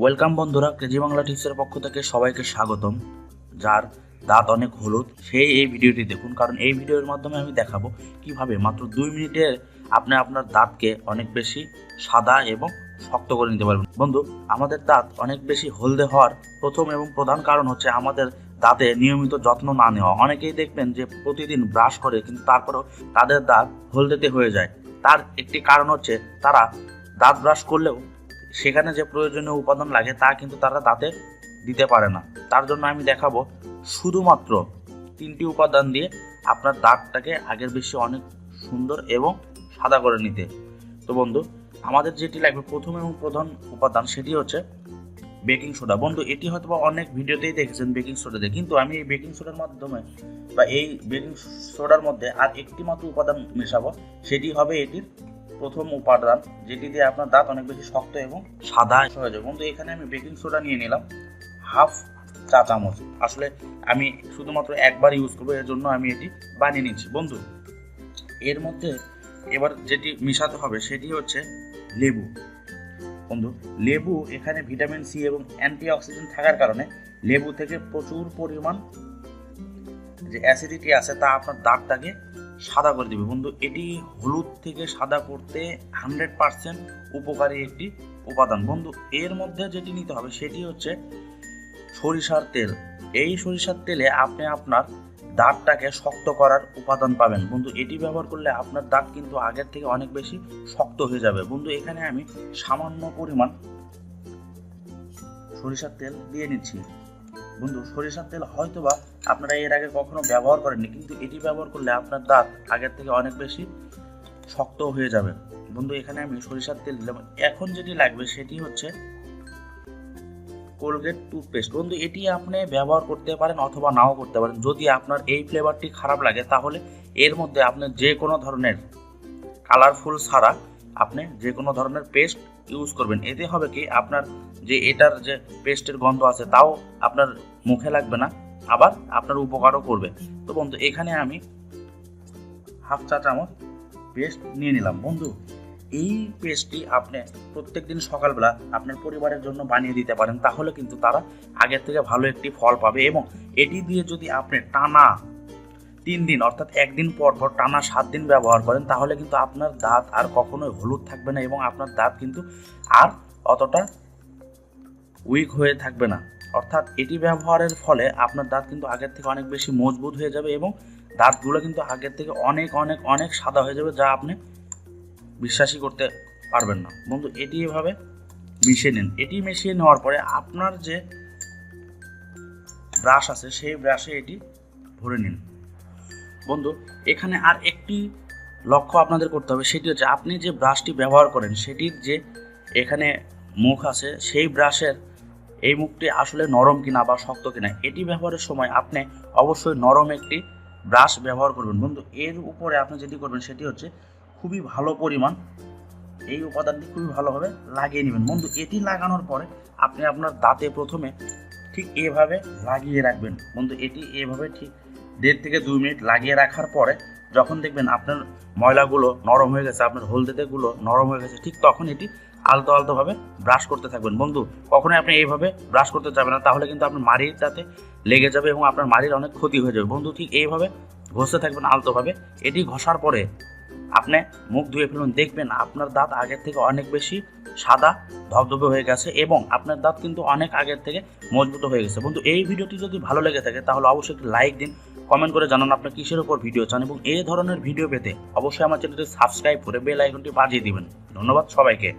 Welcome বন্ধুরা, KG Bangla টিপসের পক্ষ থেকে সবাইকে স্বাগতম। যার দাঁত অনেক হলুদ সেই এই ভিডিওটি দেখুন। কারণ এই ভিডিওর মাধ্যমে আমি দেখাবো কীভাবে মাত্র দুই মিনিটে আপনি আপনার দাঁতকে অনেক বেশি সাদা এবং শক্ত করে নিতে পারবেন। বন্ধু, আমাদের দাঁত অনেক বেশি হলদে হওয়ার প্রথম এবং প্রধান কারণ হচ্ছে আমাদের দাঁতে নিয়মিত যত্ন না নেওয়া। অনেকেই দেখবেন যে প্রতিদিন ব্রাশ করে, কিন্তু তারপরেও তাদের দাঁত হলদেতে হয়ে যায়। তার একটি কারণ হচ্ছে তারা দাঁত ব্রাশ করলেও সেখানে যে প্রয়োজনীয় উপাদান লাগে তা কিন্তু তারা দাঁতে দিতে পারে না। তার জন্য আমি দেখাবো শুধুমাত্র তিনটি উপাদান দিয়ে আপনার দাঁতটাকে আগের বেশি অনেক সুন্দর এবং সাদা করে নিতে। তো বন্ধু, আমাদের যেটি লাগবে প্রথম এবং প্রধান উপাদান সেটি হচ্ছে বেকিং সোডা। বন্ধু, এটি হয়তো অনেক ভিডিওতেই দেখেছেন বেকিং সোডা দিয়ে কিন্তু আমি এই বেকিং সোডার মাধ্যমে বা এই বেকিং সোডার মধ্যে আর একটি মাত্র উপাদান মেশাবো, সেটি হবে এটির প্রথম উপাদান, যেটি দিয়ে আপনার দাঁত অনেক বেশি শক্ত এবং সাদা হয়ে যাবে। বন্ধু, এখানে আমি বেকিং সোডা নিয়ে নিলাম হাফ চা চামচ। আসলে আমি শুধুমাত্র একবার ইউজ করব, এর জন্য আমি এটি বানিয়ে নিচ্ছি। বন্ধু, এর মধ্যে এবার যেটি মিশাতে হবে, সেটি হচ্ছে লেবু। বন্ধু, লেবু এখানে ভিটামিন সি এবং অ্যান্টি অক্সিডেন্ট থাকার কারণে লেবু থেকে প্রচুর পরিমাণ যে অ্যাসিডিটি আছে, তা আপনার দাঁতটাকে সাদা করে দিবে। বন্ধু, এটি হলুদ থেকে সাদা করতে হান্ড্রেড পার্সেন্ট উপকারী একটি উপাদান। বন্ধু, এর মধ্যে যেটি নিতে হবে সেটি হচ্ছে সরিষার তেল। এই সরিষার তেলে আপনি আপনার দাঁতটাকে শক্ত করার উপাদান পাবেন। বন্ধু, এটি ব্যবহার করলে আপনার দাঁত কিন্তু আগের থেকে অনেক বেশি শক্ত হয়ে যাবে। বন্ধু, এখানে আমি সামান্য পরিমাণ সরিষার তেল দিয়ে নিচ্ছি। বন্ধু, সরিষার তেল হয়তোবা আপনারা এর আগে কখনো ব্যবহার করেননি, কিন্তু এটি ব্যবহার করলে আপনার দাঁত আগের থেকে অনেক বেশি শক্ত হয়ে যাবে। বন্ধু, এখানে আমি সরিষার তেল দিলাম। এখন যেটি লাগবে সেটি হচ্ছে কোলগেট টুথপেস্ট। বন্ধু, এটি আপনি ব্যবহার করতে পারেন অথবা নাও করতে পারেন। যদি আপনার এই ফ্লেভারটি খারাপ লাগে, তাহলে এর মধ্যে আপনি যে কোনো ধরনের কালারফুল ছাড়া আপনি যে কোনো ধরনের পেস্ট ইউজ করবেন। এতে হবে কি, আপনার যে এটার যে পেস্টের গন্ধ আছে, তাও আপনার মুখে লাগবে না, আবার আপনার উপকারও করবে। তো বন্ধু, এখানে আমি হাফ চা চামচ পেস্ট নিয়ে নিলাম। বন্ধু, এই পেস্টটি আপনি প্রত্যেক দিন সকালবেলা আপনার পরিবারের জন্য বানিয়ে দিতে পারেন, তাহলে কিন্তু তারা আগের থেকে ভালো একটি ফল পাবে এবং এটি দিয়ে যদি আপনি টানা তিন দিন, অর্থাৎ একদিন পর পর টানা সাত দিন ব্যবহার করেন, তাহলে কিন্তু আপনার দাঁত আর কখনোই হলুদ থাকবে না এবং আপনার দাঁত কিন্তু আর অতটা উইক হয়ে থাকবে না। অর্থাৎ এটি ব্যবহারের ফলে আপনার দাঁত কিন্তু আগের থেকে অনেক বেশি মজবুত হয়ে যাবে এবং দাঁতগুলো কিন্তু আগের থেকে অনেক অনেক অনেক সাদা হয়ে যাবে, যা আপনি বিশ্বাসই করতে পারবেন না। বন্ধু, এটি এভাবে মিশিয়ে নিন। এটি মিশিয়ে নেওয়ার পরে আপনার যে ব্রাশ আছে, সেই ব্রাশে এটি ভরে নিন। বন্ধু, এখানে আর একটি লক্ষ্য আপনাদের করতে হবে, সেটি হচ্ছে আপনি যে ব্রাশটি ব্যবহার করেন, সেটির যে এখানে মুখ আছে, সেই ব্রাশের এই মুখটি আসলে নরম কিনা বা শক্ত কিনা, এটি ব্যবহারের সময় আপনি অবশ্যই নরম একটি ব্রাশ ব্যবহার করবেন। বন্ধু, এর উপরে আপনি যেটি করবেন, সেটি হচ্ছে খুবই ভালো পরিমাণ এই উপাদানটি খুবই ভালোভাবে লাগিয়ে নেবেন। বন্ধু, এটি লাগানোর পরে আপনি আপনার দাঁতে প্রথমে ঠিক এভাবে লাগিয়ে রাখবেন। বন্ধু, এটি এভাবে ঠিক দেড় থেকে দুই মিনিট লাগিয়ে রাখার পরে যখন দেখবেন আপনার ময়লাগুলো নরম হয়ে গেছে, আপনার হলদেতেগুলো নরম হয়ে গেছে, ঠিক তখন এটি আলতো আলতোভাবে ব্রাশ করতে থাকবেন। বন্ধু, কখনোই আপনি এইভাবে ব্রাশ করতে যাবেন না, তাহলে কিন্তু আপনার মাড়ির তাতে লেগে যাবে এবং আপনার মাড়ির অনেক ক্ষতি হয়ে যাবে। বন্ধু, ঠিক এইভাবে ঘষতে থাকবেন আলতোভাবে। এটি ঘষার পরে আপনি মুখ ধুয়ে ফেলুন, দেখবেন আপনার দাঁত আগের থেকে অনেক বেশি সাদা, ধবধবে হয়ে গেছে এবং আপনার দাঁত কিন্তু অনেক আগের থেকে মজবুত হয়ে গেছে। বন্ধু, এই ভিডিওটি যদি ভালো লেগে থাকে, তাহলে অবশ্যই একটি লাইক দিন কমেন্ট করে জানান আপনার কিসের উপর ভিডিও চান এবং এই ধরনের ভিডিও পেতে অবশ্যই আমার চ্যানেলটি সাবস্ক্রাইব করে বেল আইকনটি বাজিয়ে দিবেন। ধন্যবাদ সবাইকে।